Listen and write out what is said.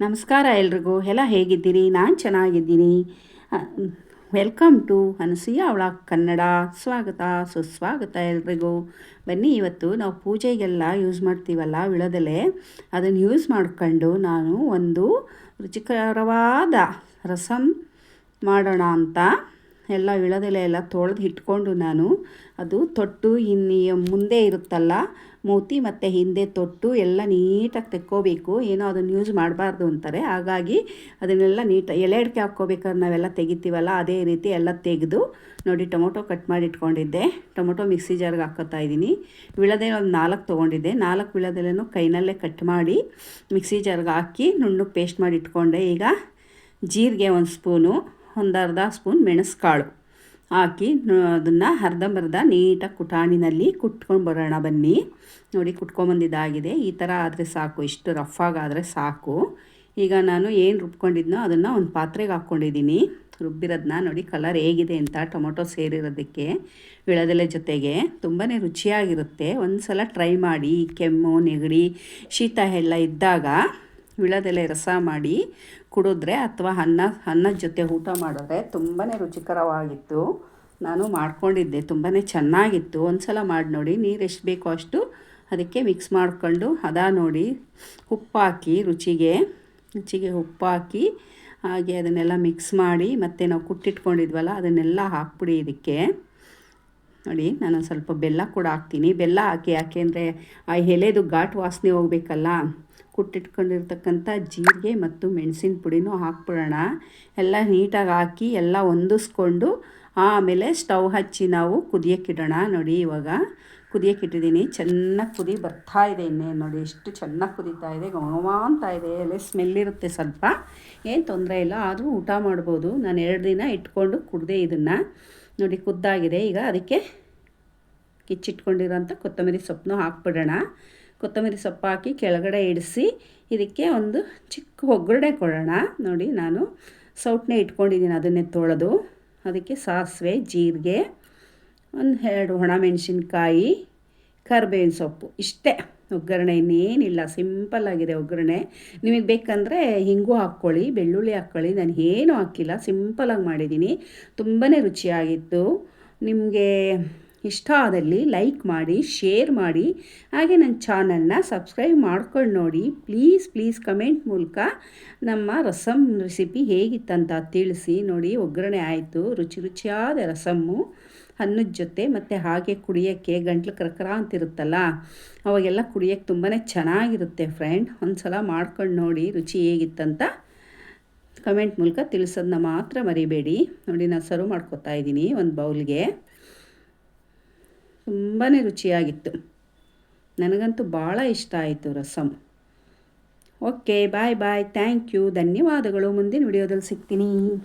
ನಮಸ್ಕಾರ ಎಲ್ರಿಗೂ. ಎಲ್ಲ ಹೇಗಿದ್ದೀರಿ? ನಾನು ಚೆನ್ನಾಗಿದ್ದೀನಿ. ವೆಲ್ಕಮ್ ಟು ಅನಸೂಯ ಅವಳ ಕನ್ನಡ. ಸ್ವಾಗತ, ಸುಸ್ವಾಗತ ಎಲ್ರಿಗೂ. ಬನ್ನಿ, ಇವತ್ತು ನಾವು ಪೂಜೆಗೆಲ್ಲ ಯೂಸ್ ಮಾಡ್ತೀವಲ್ಲ ವಿಳದೆಲೆ ಅದನ್ನು ಯೂಸ್ ಮಾಡ್ಕೊಂಡು ನಾನು ಒಂದು ರುಚಿಕರವಾದ ರಸಂ ಮಾಡೋಣ ಅಂತ. ಎಲ್ಲ ವಿಳದೆಲೆ ಎಲ್ಲ ತೊಳೆದು ಇಟ್ಕೊಂಡು ನಾನು ಅದು ತೊಟ್ಟು ಇನ್ನಿ ಮುಂದೆ ಇರುತ್ತಲ್ಲ ಮೂತಿ ಮತ್ತು ಹಿಂದೆ ತೊಟ್ಟು ಎಲ್ಲ ನೀಟಾಗಿ ತೆಕ್ಕೋಬೇಕು. ಏನೋ ಅದನ್ನು ಯೂಸ್ ಮಾಡಬಾರ್ದು ಅಂತಾರೆ. ಹಾಗಾಗಿ ಅದನ್ನೆಲ್ಲ ನೀಟ ಎಲೆ ಅಡಿಕೆ ಹಾಕ್ಕೋಬೇಕಾದ್ರೆ ನಾವೆಲ್ಲ ತೆಗಿತೀವಲ್ಲ, ಅದೇ ರೀತಿ ಎಲ್ಲ ತೆಗೆದು ನೋಡಿ ಟೊಮೊಟೊ ಕಟ್ ಮಾಡಿ ಇಟ್ಕೊಂಡಿದ್ದೆ. ಟೊಮೊಟೊ ಮಿಕ್ಸಿ ಜಾರ್ಗೆ ಹಾಕೋತಾ ಇದ್ದೀನಿ. ವಿಳದೆ ಒಂದು ನಾಲ್ಕು ತೊಗೊಂಡಿದ್ದೆ. ನಾಲ್ಕು ವಿಳದೆಲೆನೂ ಕೈನಲ್ಲೇ ಕಟ್ ಮಾಡಿ ಮಿಕ್ಸಿ ಜಾರ್ಗೆ ಹಾಕಿ ನುಣ್ಣಗೆ ಪೇಸ್ಟ್ ಮಾಡಿ ಇಟ್ಕೊಂಡೆ. ಈಗ ಜೀರಿಗೆ ಒಂದು ಸ್ಪೂನು ಒಂದು ಅರ್ಧ ಸ್ಪೂನ್ ಮೆಣಸುಕಾಳು ಹಾಕಿ ಅದನ್ನು ಅರ್ಧಂಬರ್ಧ ನೀಟಾಗಿ ಕುಟಾಣಿನಲ್ಲಿ ಕುಟ್ಕೊಂಡು ಬರೋಣ ಬನ್ನಿ. ನೋಡಿ ಕುಟ್ಕೊಂಬಂದಿದ್ದಾಗಿದೆ. ಈ ಥರ ಆದರೆ ಸಾಕು. ಇಷ್ಟು ರಫಾಗಾದರೆ ಸಾಕು. ಈಗ ನಾನು ಏನು ರುಬ್ಕೊಂಡಿದ್ನೋ ಅದನ್ನು ಒಂದು ಪಾತ್ರೆಗೆ ಹಾಕ್ಕೊಂಡಿದ್ದೀನಿ. ರುಬ್ಬಿರೋದನ್ನ ನೋಡಿ ಕಲರ್ ಹೇಗಿದೆ ಅಂತ ಟೊಮೊಟೊ ಸೇರಿರೋದಕ್ಕೆ, ವಿಳದೆಲೆ ಜೊತೆಗೆ. ತುಂಬಾ ರುಚಿಯಾಗಿರುತ್ತೆ. ಒಂದು ಸಲ ಟ್ರೈ ಮಾಡಿ ಕೆಮ್ಮು, ನೆಗಡಿ, ಶೀತ ಎಲ್ಲ ಇದ್ದಾಗ ವಿಳದೆಲೆ ರಸ ಮಾಡಿ ಕುಡಿದ್ರೆ ಅಥವಾ ಅನ್ನ ಅನ್ನದ ಜೊತೆ ಊಟ ಮಾಡಿದ್ರೆ ತುಂಬಾ ರುಚಿಕರವಾಗಿತ್ತು. ನಾನು ಮಾಡ್ಕೊಂಡಿದ್ದೆ ತುಂಬಾ ಚೆನ್ನಾಗಿತ್ತು. ಒಂದು ಸಲ ಮಾಡಿ ನೋಡಿ, ನೀರು ಎಷ್ಟು ಬೇಕೋ ಅಷ್ಟು ಅದಕ್ಕೆ ಮಿಕ್ಸ್ ಮಾಡಿಕೊಂಡು ಹದ ನೋಡಿ, ಉಪ್ಪಾಕಿ ರುಚಿಗೆ ರುಚಿಗೆ ಉಪ್ಪಾಕಿ, ಹಾಗೆ ಅದನ್ನೆಲ್ಲ ಮಿಕ್ಸ್ ಮಾಡಿ ಮತ್ತು ನಾವು ಕುಟ್ಟಿಟ್ಕೊಂಡಿದ್ವಲ್ಲ, ಅದನ್ನೆಲ್ಲ ಹಾಕ್ಬಿಡಿ ಇದಕ್ಕೆ. ನೋಡಿ ನಾನು ಸ್ವಲ್ಪ ಬೆಲ್ಲ ಕೂಡ ಹಾಕ್ತೀನಿ. ಬೆಲ್ಲ ಹಾಕಿ ಯಾಕೆಂದರೆ ಆ ಎಲೆದು ಘಾಟ್ ವಾಸನೆ ಹೋಗ್ಬೇಕಲ್ಲ? ಕುಟ್ಟಿಟ್ಕೊಂಡಿರ್ತಕ್ಕಂಥ ಜೀರಿಗೆ ಮತ್ತು ಮೆಣಸಿನ ಪುಡಿನೂ ಹಾಕ್ಬಿಡೋಣ. ಎಲ್ಲ ನೀಟಾಗಿ ಹಾಕಿ ಎಲ್ಲ ಹೊಂದಿಸ್ಕೊಂಡು ಆಮೇಲೆ ಸ್ಟವ್ ಹಚ್ಚಿ ನಾವು ಕುದಿಯೋಕ್ಕಿಡೋಣ ನೋಡಿ ಇವಾಗ. ಕುದಿಯೋಕ್ಕಿಟ್ಟಿದ್ದೀನಿ. ಚೆನ್ನಾಗಿ ಕುದಿ ಬರ್ತಾ ಇದೆ ಇನ್ನೇ ನೋಡಿ. ಎಷ್ಟು ಚೆನ್ನಾಗಿ ಕುದೀತಾ ಇದೆ. ಅಂತ ಇದೆ. ಎಲೆ ಸ್ಮೆಲ್ ಇರುತ್ತೆ ಸ್ವಲ್ಪ. ಏನು ತೊಂದರೆ ಇಲ್ಲ. ಆದರೂ ಊಟ ಮಾಡ್ಬೋದು. ನಾನು ಎರಡು ದಿನ ಇಟ್ಕೊಂಡು ಕುಡ್ದೆ ಇದನ್ನು. ನೋಡಿ ಕುದ್ದಾಗಿದೆ. ಈಗ ಅದಕ್ಕೆ ಕಿಚ್ಚಿಟ್ಕೊಂಡಿರೋಂಥ ಕೊತ್ತಂಬರಿ ಸೊಪ್ಪನ್ನು ಹಾಕ್ಬಿಡೋಣ. ಕೊತ್ತಂಬರಿ ಸೊಪ್ಪು ಹಾಕಿ ಕೆಳಗಡೆ ಇಡಿಸಿ ಇದಕ್ಕೆ ಒಂದು ಚಿಕ್ಕ ಒಗ್ಗರಣೆ ಕೊಡೋಣ. ನೋಡಿ, ನಾನು ಸೌಟ್ನೆ ಇಟ್ಕೊಂಡಿದ್ದೀನಿ ಅದನ್ನೇ ತೊಳೆದು. ಅದಕ್ಕೆ ಸಾಸಿವೆ, ಜೀರಿಗೆ, ಒಂದು ಎರಡು ಒಣಮೆಣ್ಸಿನ್ಕಾಯಿ ಕರ್ಬೇವಿನ ಸೊಪ್ಪು. ಇಷ್ಟೇ. ಒಗ್ಗರಣೆ ಇನ್ನೇನಿಲ್ಲ. ಸಿಂಪಲ್ಲಾಗಿದೆ ಒಗ್ಗರಣೆ. ನಿಮಗೆ ಬೇಕಂದರೆ ಹಿಂಗು ಹಾಕ್ಕೊಳ್ಳಿ, ಬೆಳ್ಳುಳ್ಳಿ ಹಾಕ್ಕೊಳ್ಳಿ. ನಾನು ಏನೂ ಹಾಕಿಲ್ಲ. ಸಿಂಪಲಾಗಿ ಮಾಡಿದ್ದೀನಿ. ತುಂಬಾ ರುಚಿಯಾಗಿತ್ತು. ನಿಮಗೆ ಇಷ್ಟ ಆದಲ್ಲಿ ಲೈಕ್ ಮಾಡಿ ಶೇರ್ ಮಾಡಿ. ಹಾಗೆ ನನ್ನ ಚಾನಲ್ನ ಸಬ್ಸ್ಕ್ರೈಬ್ ಮಾಡ್ಕೊಂಡು ನೋಡಿ. ಪ್ಲೀಸ್ ಪ್ಲೀಸ್ ಕಮೆಂಟ್ ಮೂಲಕ ನಮ್ಮ ರಸಮ್ ರೆಸಿಪಿ ಹೇಗಿತ್ತಂತ ತಿಳಿಸಿ ನೋಡಿ. ಒಗ್ಗರಣೆ ಆಯಿತು. ರುಚಿ ರುಚಿಯಾದ ರಸಮ್ಮು ಅನ್ನದ ಜೊತೆ ಮತ್ತು ಹಾಗೆ ಕುಡಿಯೋಕ್ಕೆ ಗಂಟ್ಲು ಕರ್ಕರ ಅಂತಿರುತ್ತಲ್ಲ ಅವಾಗೆಲ್ಲ ಕುಡಿಯೋಕ್ಕೆ ತುಂಬಾ ಚೆನ್ನಾಗಿರುತ್ತೆ ಫ್ರೆಂಡ್ ಒಂದು ಸಲ ಮಾಡ್ಕೊಂಡು ನೋಡಿ ರುಚಿ ಹೇಗಿತ್ತಂತ ಕಮೆಂಟ್ ಮೂಲಕ ತಿಳಿಸೋದನ್ನ ಮಾತ್ರ ಮರಿಬೇಡಿ. ನೋಡಿ ನಾನು ಸರ್ವ್ ಮಾಡ್ಕೊತಾ ಇದ್ದೀನಿ ಒಂದು ಬೌಲ್ಗೆ ತುಂಬಾ ರುಚಿಯಾಗಿತ್ತು. ನನಗಂತೂ ಭಾಳ ಇಷ್ಟ ಆಯಿತು rasam okay, bye bye. Thank you. ಧನ್ಯವಾದಗಳು. ಮುಂದಿನ ವಿಡಿಯೋದಲ್ಲಿ ಸಿಗ್ತೀನಿ.